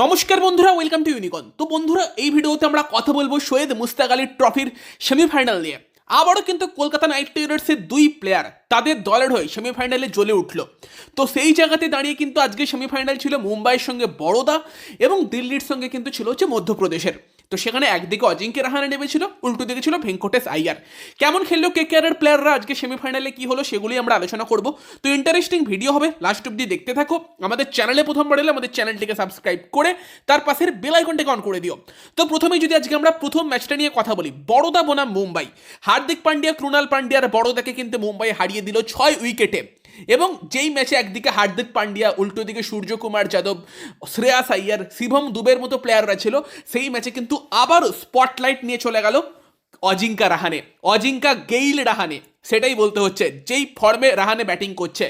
নমস্কার বন্ধুরা welcome to ইউনিকন তো বন্ধুরা, এই ভিডিওতে আমরা কথা বলব সৈয়দ মুস্তাক আলী ট্রফির সেমিফাইনাল নিয়ে। আবারও কিন্তু কলকাতা নাইট রাইডার্সের দুই প্লেয়ার তাদের দলের হয়ে সেমিফাইনালে জ্বলে উঠল। তো সেই জায়গাতে দাঁড়িয়ে কিন্তু আজকে সেমিফাইনাল ছিল মুম্বাইয়ের সঙ্গে বড়দা এবং দিল্লির সঙ্গে কিন্তু ছিল হচ্ছে মধ্যপ্রদেশের। তো সেখানে একদিকে অজিঙ্ক্য রাহানে নেমেছিল, উল্টো দিকে ছিল ভেঙ্কটেশ আইয়ার। কেমন খেললো কে কেয়ারের প্লেয়াররা আজকে সেমিফাইনালে কি হলো সেগুলি আমরা আলোচনা করব। তো ইন্টারেস্টিং ভিডিও হবে লাস্ট অব্দি দেখতে থাকো। আমাদের চ্যানেলে প্রথমবার এলে আমাদের চ্যানেলটিকে সাবস্ক্রাইব করে, তার পাশের বেল আইকনটাকে অন করে দিও। তো প্রথমেই যদি আজকে আমরা প্রথম ম্যাচটা নিয়ে কথা বলি, বড়দা বনাম মুম্বাই। হার্দিক পান্ডিয়া ক্রুনাল পান্ডিয়ার বড়দাকে কিন্তু মুম্বাই হারিয়ে দিল ছয় উইকেটে। এবং যেই ম্যাচে একদিকে হার্দিক পান্ডিয়া, উল্টো দিকে সূর্যকুমার যাদব শ্রেয়াস আইয়ার শিভম দুবের মতো প্লেয়াররা ছিল, সেই ম্যাচে কিন্তু আবারও স্পটলাইট নিয়ে চলে গেল অজিঙ্কা রাহানে। অজিঙ্কা গেইল রাহানে, সেটাই বলতে হচ্ছে, যেই ফর্মে রাহানে ব্যাটিং করছে।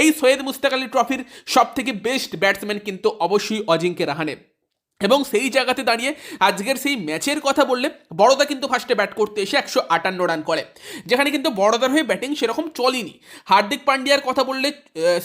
এই সৈয়দ মুস্তাক আলী ট্রফির সব থেকে বেস্ট ব্যাটসম্যান কিন্তু অবশ্যই অজিঙ্কে রাহানে। এবং সেই জায়গাতে দাঁড়িয়ে আজকের সেই ম্যাচের কথা বললে বড়দা কিন্তু ফার্স্টে ব্যাট করতে এসে একশো আটান্ন রান করে। যেখানে কিন্তু বড়দার হয়ে ব্যাটিং সেরকম চলেনি। হার্দিক পান্ডিয়ার কথা বললে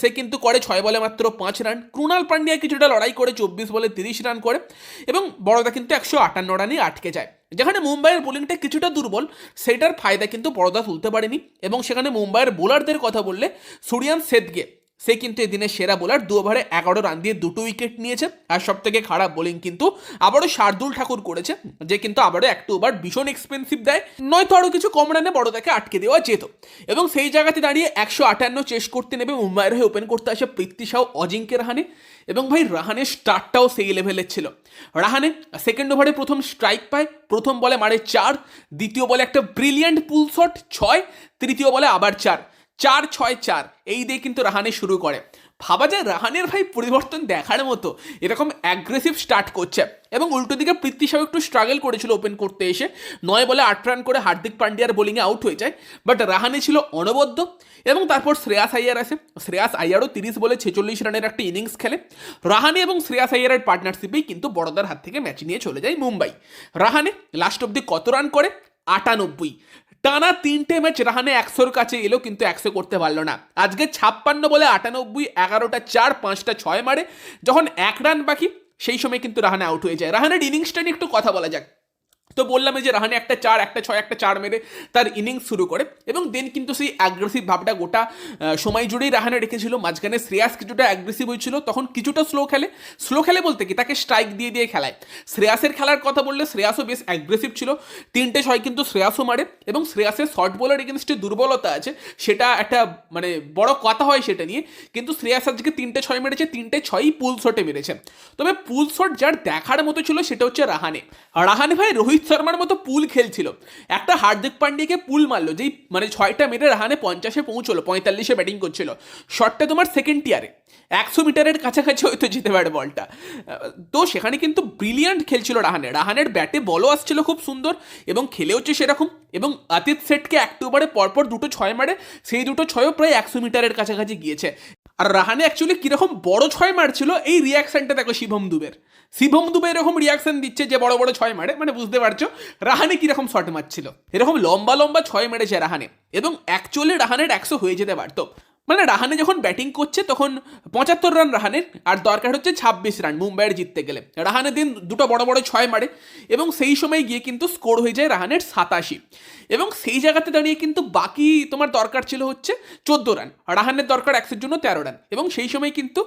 সে কিন্তু করে ছয় বলে মাত্র পাঁচ রান ক্রুনাল পান্ডিয়া কিছুটা লড়াই করে চব্বিশ বলে তিরিশ রান করে এবং বড়দা কিন্তু একশো আটান্ন রানই আটকে যায়। যেখানে মুম্বাইয়ের বোলিংটা কিছুটা দুর্বল, সেটার ফায়দা কিন্তু বড়দা তুলতে পারেনি। এবং সেখানে মুম্বাইয়ের বোলারদের কথা বললে, সুরিয়ান সেদগে সে কিন্তু এদিনের সেরা বোলার দু ওভারে এগারো রান দিয়ে দুটো উইকেট নিয়েছে। আর সব থেকে খারাপ বোলিং কিন্তু আবারও শার্দুল ঠাকুর করেছে, যে কিন্তু আবারও একটা ওভার ভীষণ এক্সপেন্সিভ দেয়, নয়তো আরও কিছু কম রানে বড় বড়দাকে আটকে দেওয়া যেত। এবং সেই জায়গাতে দাঁড়িয়ে একশো আটান্ন চেস করতে নেবে মুম্বাইয়ের হয়ে ওপেন করতে আসে পৃথ্বী সাউ অজিঙ্কে রাহানে। এবং ভাই, রাহানের স্টার্টটাও সেই লেভেলের ছিল। রাহানে সেকেন্ড ওভারে প্রথম স্ট্রাইক পায়, প্রথম বলে মারে চার, দ্বিতীয় বলে একটা ব্রিলিয়ান্ট পুল শট ছয়, তৃতীয় বলে আবার চার। চার ছয় চার, এই দিয়ে কিন্তু রাহানে শুরু করে। ভাবা যায় রাহানের ভাই পরিবর্তন দেখার মতো এরকম অ্যাগ্রেসিভ স্টার্ট করছে। এবং উল্টো দিকে পৃথ্বী সাউ একটু স্ট্রাগল করেছিল ওপেন করতে এসে। নয় বলে আট রান করে হার্দিক পান্ডিয়ার বোলিংয়ে আউট হয়ে যায়। বাট রাহানে ছিল অনবদ্য। এবং তারপর শ্রেয়াস আইয়ার আসে শ্রেয়াস আইয়ারও তিরিশ বলে ছেচল্লিশ রানের একটা ইনিংস খেলে। রাহানে এবং শ্রেয়াস আইয়ারের পার্টনারশিপেই কিন্তু বড়দার হাত থেকে ম্যাচ নিয়ে চলে যায় মুম্বাই। রাহানে লাস্ট অব্দি কত রান করে? আটানব্বই। টানা তিনটে ম্যাচ রাহানে একশোর কাছে এলো, কিন্তু একশো করতে পারল না। আজকে ছাপ্পান্ন বলে আটানব্বই, এগারোটা চার, পাঁচটা ছয় মারে, যখন এক রান বাকি, সেই সময় কিন্তু রাহানে আউট হয়ে যায়। রাহানের ইনিংসটা নিয়ে একটু কথা বলা যাক। তো বললাম যে রাহানে একটা চার, একটা ছয়, একটা চার মেরে তার ইনিংস শুরু করে এবং দেন কিন্তু সেই অ্যাগ্রেসিভ ভাবটা গোটা সময় জুড়েই রাহানে রেখেছিল। মাঝখানে শ্রেয়াস কিছুটা অ্যাগ্রেসিভ হয়েছিল, তখন কিছুটা স্লো খেলে। স্লো খেলে বলতে কি? তাকে স্ট্রাইক দিয়ে দিয়ে খেলায়। শ্রেয়াসের খেলার কথা বললে শ্রেয়াসও বেশ অ্যাগ্রেসিভ ছিল। তিনটে ছয় কিন্তু শ্রেয়াসও মারে এবং শ্রেয়াসের শর্ট বলার এগেনস্টে দুর্বলতা আছে, সেটা একটা মানে বড় কথা হয় সেটা নিয়ে। কিন্তু শ্রেয়াস আজকে তিনটে ছয় মেরেছে, তিনটে ছয়ই পুল শটে মেরেছে। তবে পুল শট যার দেখার মতো ছিল সেটা হচ্ছে রাহানে। রাহানে ভাই রোহিত শর্মার মতো পুল খেলছিল। একটা হার্দিক পান্ডিয়াকে পুল মারলো, যেই মানে ছয়টা মেরে রাহানে পঞ্চাশে পৌঁছলো, পঁয়তাল্লিশে ব্যাটিং করছিল। শটটা তোমার সেকেন্ড টিয়ারে একশো মিটারের কাছাকাছি হয়তো যেতে পারে বলটা। তো সেখানে কিন্তু ব্রিলিয়ান্ট খেলছিল রাহানে। রাহানের ব্যাটে বলও আসছিল খুব সুন্দর এবং খেলে হচ্ছে সেরকম এবং আতিত সেটকে একটু ওভারে পরপর দুটো ছয় মারে। সেই দুটো ছয়ও প্রায় একশো মিটারের কাছাকাছি গিয়েছে। আর রাহানে অ্যাকচুয়ালি কীরকম বড় ছয় মারছিল, এই রিয়াকশানটা দেখো শিবম দুবের। শিবম দুবে এরকম রিয়াকশান দিচ্ছে যে বড় বড় ছয় মারে মানে বুঝতে পারছ, রাহানে কীরকম শট মারছিল। এরকম লম্বা লম্বা ছয় মেরেছে রাহানে, এবং অ্যাকচুয়ালি রাহানের একশো হয়ে যেতে পারতো। মানে রাহানে যখন ব্যাটিং করছে, তখন পঁচাত্তর রান রাহানের, আর দরকার হচ্ছে ছাব্বিশ রান মুম্বাইয়ের জিততে গেলে। রাহানে দিন দুটো বড় বড় ছয় মারে, এবং সেই সময় গিয়ে কিন্তু স্কোর হয়ে যায় রাহানের সাতাশি। এবং সেই জায়গাতে দাঁড়িয়ে কিন্তু বাকি তোমার দরকার ছিল হচ্ছে চোদ্দ রান রাহানের দরকার একশোর জন্য তেরো রান এবং সেই সময় কিন্তু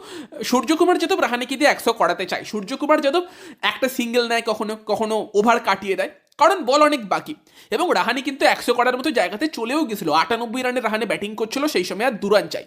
সূর্যকুমার যাদব রাহানেকে দিয়ে একশো করাতে চায়। সূর্যকুমার যাদব একটা সিঙ্গেল নেয় কখনো কখনো ওভার কাটিয়ে দেয়। কারণ বল অনেক বাকি। এবং রাহানি কিন্তু একশো করার মতো জায়গাতে চলেও গেছিল। আটানব্বই রানে রাহানে ব্যাটিং করছিল, সেই সময় আর দুরান চাই।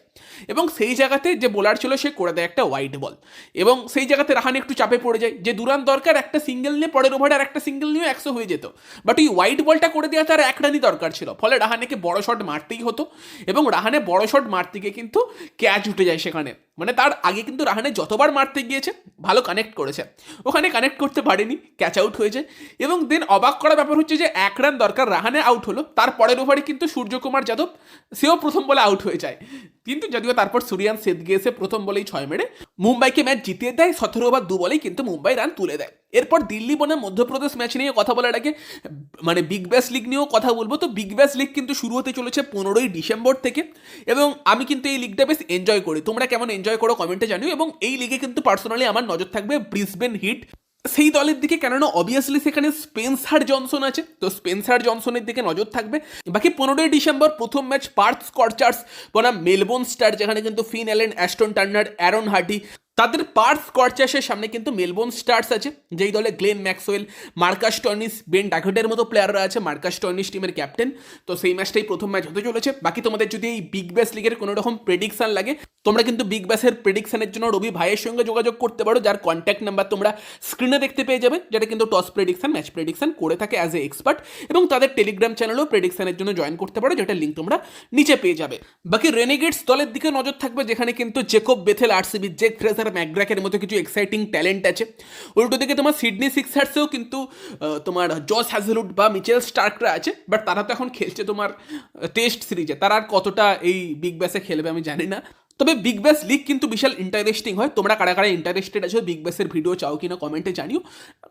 এবং সেই জায়গাতে যে বোলার ছিল, সে করে দেয় একটা ওয়াইড বল এবং সেই জায়গাতে রাহানি একটু চাপে পড়ে যায়। যে দুরান দরকার, একটা সিঙ্গেল নিয়ে পরের ওভারে আর একটা সিঙ্গেল নিয়েও একশো হয়ে যেত। বাট ওই ওয়াইড বলটা করে দেওয়া তার এক রানই দরকার ছিল। ফলে রাহানেকে বড় শট মারতেই হতো। এবং রাহানে বড় শট মারতে গিয়ে কিন্তু ক্যাচ উঠে যায় সেখানে। মানে তার আগে কিন্তু রাহানে যতবার মারতে গিয়েছে, ভালো কানেক্ট করেছে। ওখানে কানেক্ট করতে পারেনি ক্যাচ আউট হয়েছে এবং দেন অবাক করা ব্যাপার হচ্ছে যে, এক রান দরকার, রাহানে আউট হলো। তার পরের ওভারে কিন্তু সূর্যকুমার যাদব, সেও প্রথম বলে আউট হয়ে যায়। কিন্তু যদিও তারপর সুরিয়ান সেদ গিয়েছে প্রথম বলেই ছয় মেরে, মুম্বাইকে ম্যাচ জিতিয়ে দেয়, সতেরো ওভার দু বলেই কিন্তু মুম্বাই রান তুলে দেয়। এরপর দিল্লি বনাম মধ্যপ্রদেশ ম্যাচ নিয়ে কথা বলার আগে মানে বিগ ব্যাস লিগ নিয়েও কথা বলব। তো বিগ ব্যাস লিগ কিন্তু শুরু হতে চলেছে পনেরোই ডিসেম্বর থেকে এবং আমি কিন্তু এই লিগটা বেশ এনজয় করি। তোমরা কেমন এনজয় করো কমেন্টে জানিও এবং এই লিগে কিন্তু পার্সোনালি আমার নজর থাকবে ব্রিসবেন হিট সেই দলের দিকে কেননা অবভিয়াসলি সেখানে স্পেন্সার জনসন আছে, তো স্পেন্সার জনসনের দিকে নজর থাকবে। বাকি পনেরোই ডিসেম্বর প্রথম ম্যাচ পার্থ স্কর্চার্স বনাম মেলবোর্ন স্টার যেখানে কিন্তু Finn Allen Ashton Turner Aaron Hardie তাদের পার্থ স্করচার্সের সামনে কিন্তু মেলবোর্ন স্টার্স আছে, যেই দলে Glenn Maxwell, Marcus Stoinis, Ben ডাকটের মতো প্লেয়াররা আছে, মার্কাস টর্নিস টিমের ক্যাপ্টেন তো সেই ম্যাচটাই প্রথম ম্যাচ হতে চলেছে। বাকি তোমাদের যদি এই বিগ ব্যাস লিগের কোনো রকম প্রেডিকশন লাগে, তোমরা কিন্তু বিগ ব্যাসের প্রেডিকশনের জন্য রবি ভাইয়ের সঙ্গে যোগাযোগ করতে পারো, যার কন্ট্যাক্ট নাম্বার তোমরা স্ক্রিনে দেখতে পেয়ে যাবে, যেটা কিন্তু টস প্রেডিকশান ম্যাচ প্রেডিকশান করে থাকে অ্যাজ এ এক্সপার্ট এবং তাদের টেলিগ্রাম চ্যানেলও প্রেডিকশনের জন্য জয়েন করতে পারো যেটা লিঙ্ক তোমরা নিচে পেয়ে যাবে। বাকি রেনেগেটস দলের দিকে নজর থাকবে, যেখানে কিন্তু Jacob Bethell RCB Jake Fraser ম্যাকগ্রাকের মতো কিছু এক্সাইটিং ট্যালেন্ট আছে। উল্টো দিকে তোমার সিডনি সিক্সার্সেও কিন্তু তোমার জস হ্যাজলুড বা মিচেল স্টার্করা আছে বাট তারা তো এখন খেলছে তোমার টেস্ট সিরিজে তারা আর কতটা এই বিগ ব্যাসে খেলবে আমি জানি না। তবে বিগ ব্যাস লিগ কিন্তু বিশাল ইন্টারেস্টিং হয়। তোমরা কারা কারা ইন্টারেস্টেড আছো বিগ ব্যাসের ভিডিও চাও কিনা কমেন্টে জানিও।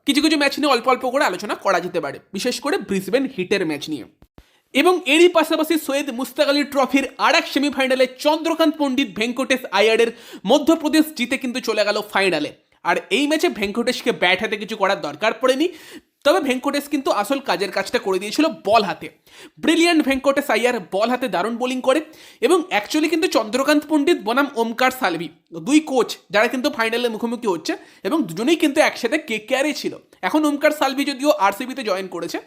কিছু কিছু ম্যাচ নিয়ে অল্প অল্প করে আলোচনা করা যেতে পারে। বিশেষ করে ব্রিসবেন হিটের ম্যাচ নিয়ে। এবং এরই পাশাপাশি সৈয়দ মুস্তাক আলী ট্রফির আর এক সেমিফাইনালে চন্দ্রকান্ত পণ্ডিত ভেঙ্কটেশ আয়ারের মধ্যপ্রদেশ জিতে কিন্তু চলে গেল ফাইনালে। আর এই ম্যাচে ভেঙ্কটেশকে ব্যাট হাতে কিছু করার দরকার পড়েনি। তবে ভেঙ্কটেশ কিন্তু আসল কাজের কাজটা করে দিয়েছিল বল হাতে। ব্রিলিয়ান্ট ভেঙ্কটেশ আইয়ার বল হাতে দারুণ বোলিং করে এবং অ্যাকচুয়ালি কিন্তু চন্দ্রকান্ত পণ্ডিত বনাম ওমকার সালভি, দুই কোচ যারা কিন্তু ফাইনালে মুখোমুখি হচ্ছে এবং দুজনেই কিন্তু একসাথে কে কেয়ারে ছিল। এখন ওমকার সালভি যদিও আরসিবিতে জয়েন করেছে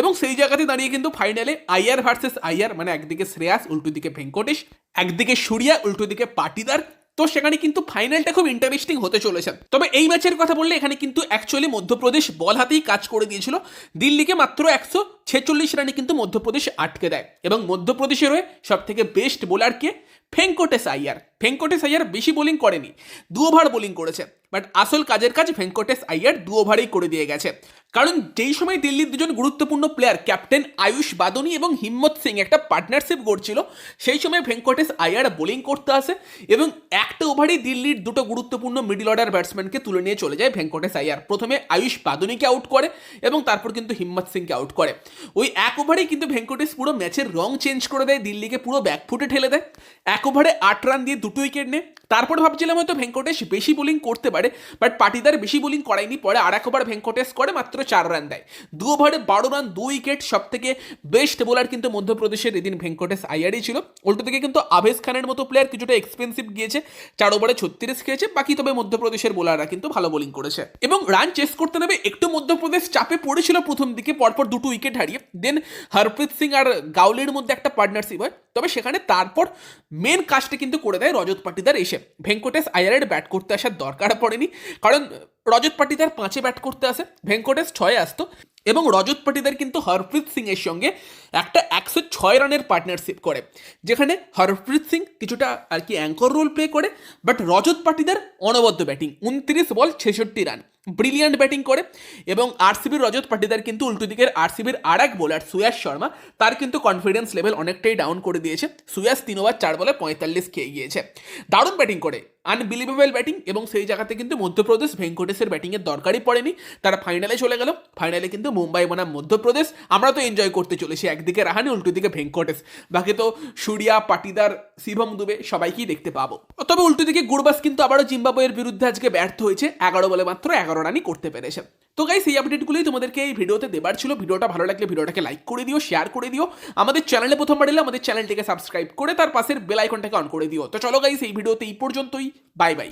এবং সেই জায়গাতে দাঁড়িয়ে কিন্তু ফাইনালে আইয়ার ভার্সেস আইয়ার মানে একদিকে শ্রেয়াস, উল্টো দিকে ভেঙ্কটেশ, একদিকে সুরিয়া, উল্টো দিকে পাটিদার তো সেখানে কিন্তু ফাইনালটা খুব ইন্টারেস্টিং হতে চলেছে। তবে এই ম্যাচের কথা বললে এখানে কিন্তু অ্যাকচুয়ালি মধ্যপ্রদেশ বল হাতেই কাজ করে দিয়েছিল। দিল্লিকে মাত্র একশো ছেচল্লিশ রানে কিন্তু মধ্যপ্রদেশ আটকে দেয় এবং মধ্যপ্রদেশের হয়ে সব থেকে বেস্ট বোলারকে ভেঙ্কটেশ আইয়ার ভেঙ্কটেশ আইয়ার বেশি বোলিং করেনি, দু ওভার বোলিং করেছে। বাট আসল কাজের কাজ ভেঙ্কটেশ আইয়ার দু ওভারেই করে দিয়ে গেছে। কারণ যেই সময় দিল্লির দুজন গুরুত্বপূর্ণ প্লেয়ার ক্যাপ্টেন আয়ুষ বাদনি এবং হিম্মত সিং একটা পার্টনারশিপ করছিল সেই সময় ভেঙ্কটেশ আইয়ার বোলিং করতে আসে এবং একটা ওভারেই দিল্লির দুটো গুরুত্বপূর্ণ মিডল অর্ডার ব্যাটসম্যানকে তুলে নিয়ে চলে যায় ভেঙ্কটেশ আইয়ার প্রথমে আয়ুষ বাদনিকে আউট করে এবং তারপর কিন্তু হিম্মত সিংকে আউট করে। ওই এক ওভারেই কিন্তু ভেঙ্কটেশ পুরো ম্যাচের রং চেঞ্জ করে দেয়, দিল্লিকে পুরো ব্যাকফুটে ঠেলে দেয়। এক ওভারে আট রান দিয়ে দুটো উইকেট নেয়। তারপর ভাবছিলাম হয়তো ভেঙ্কটেশ বেশি বোলিং করতে পারে বাট পাটিদার বেশি বোলিং করায়নি, পরে আর এক ওভার ভেঙ্কটেশ করে, মাত্র চার রান দেয়। দু ওভারে বারো রান দু উইকেট সব থেকে বেস্ট বোলার কিন্তু মধ্যপ্রদেশের এদিন ভেঙ্কটেশ আইয়ারই ছিল। উল্টো দিকে কিন্তু আভেজ খানের মতো প্লেয়ার কিছুটা এক্সপেন্সিভ গিয়েছে। চার ওভারে ছত্রিশ খেয়েছে, বাকি তবে মধ্যপ্রদেশের বোলাররা কিন্তু ভালো বোলিং করেছে। এবং রান চেস করতে নেবে একটু মধ্যপ্রদেশ চাপে পড়েছিল প্রথম দিকে, পরপর দুটো উইকেট হারিয়ে। দেন হরপ্রীত সিং আর গাউলের মধ্যে একটা পার্টনারশিপ হয়। তবে সেখানে তারপর মেন কাজটা কিন্তু করে দেয় রজত পাটিদার এসে। ভেঙ্কটেশ আয়ারের ব্যাট করতে আসার দরকার পড়েনি। কারণ রজত পাটিদার পাঁচে ব্যাট করতে আসে ভেঙ্কটেশ ছয়ে আসতো। এবং রজত পাটিদার কিন্তু হরপ্রীত সিং এর সঙ্গে একটা একশো ছয় রানের পার্টনারশিপ করে, যেখানে হরপ্রীত সিং কিছুটা আর কি অ্যাঙ্কর রোল প্লে করে বাট রজত পাটিদার অনবদ্য ব্যাটিং উনত্রিশ বল, ছেষট্টি রান ব্রিলিয়ান্ট ব্যাটিং করে এবং আরসিবির রজত পাটিদার কিন্তু উল্টো দিকের আরসিবির আর এক বোলার সুয়াস শর্মা, তার কিন্তু কনফিডেন্স লেভেল অনেকটাই ডাউন করে দিয়েছে। সুয়াস তিন ওভার চার বলে পঁয়তাল্লিশ খেয়ে গিয়েছে। দারুণ ব্যাটিং করে আনবিলিভেবল ব্যাটিং এবং সেই জায়গাতে কিন্তু মধ্যপ্রদেশ ভেঙ্কটেশের ব্যাটিংয়ের দরকারই পড়েনি। তারা ফাইনালে চলে গেল ফাইনালে কিন্তু মুম্বাই বনাম মধ্যপ্রদেশ, আমরা তো এনজয় করতে চলেছি একদিকে রাহানি উল্টো দিকে ভেঙ্কটেশ। বাকি তো সুরিয়া, পাটিদার, শিবম, দুবে সবাইকেই দেখতে পাবো। তবে উল্টো দিকে গুরবাস কিন্তু আবারও জিম্বাবুয়ের বিরুদ্ধে আজকে ব্যর্থ হয়েছে, এগারো বলে মাত্র এগারো রানই করতে পেরেছে। তো গাইস এই আপডেটগুলোই তোমাদেরকে এই ভিডিওতে দেবার ছিল। ভিডিওটা ভালো লাগলে ভিডিওটাকে লাইক করে দিও শেয়ার করে দিও। আমাদের চ্যানেলে প্রথমবার এলে আমাদের চ্যানেলটিকে সাবস্ক্রাইব করে তার পাশের বেল আইকনটাকে অন করে দিও। তো চলো গাইস এই ভিডিওতে এই পর্যন্তই। Bye bye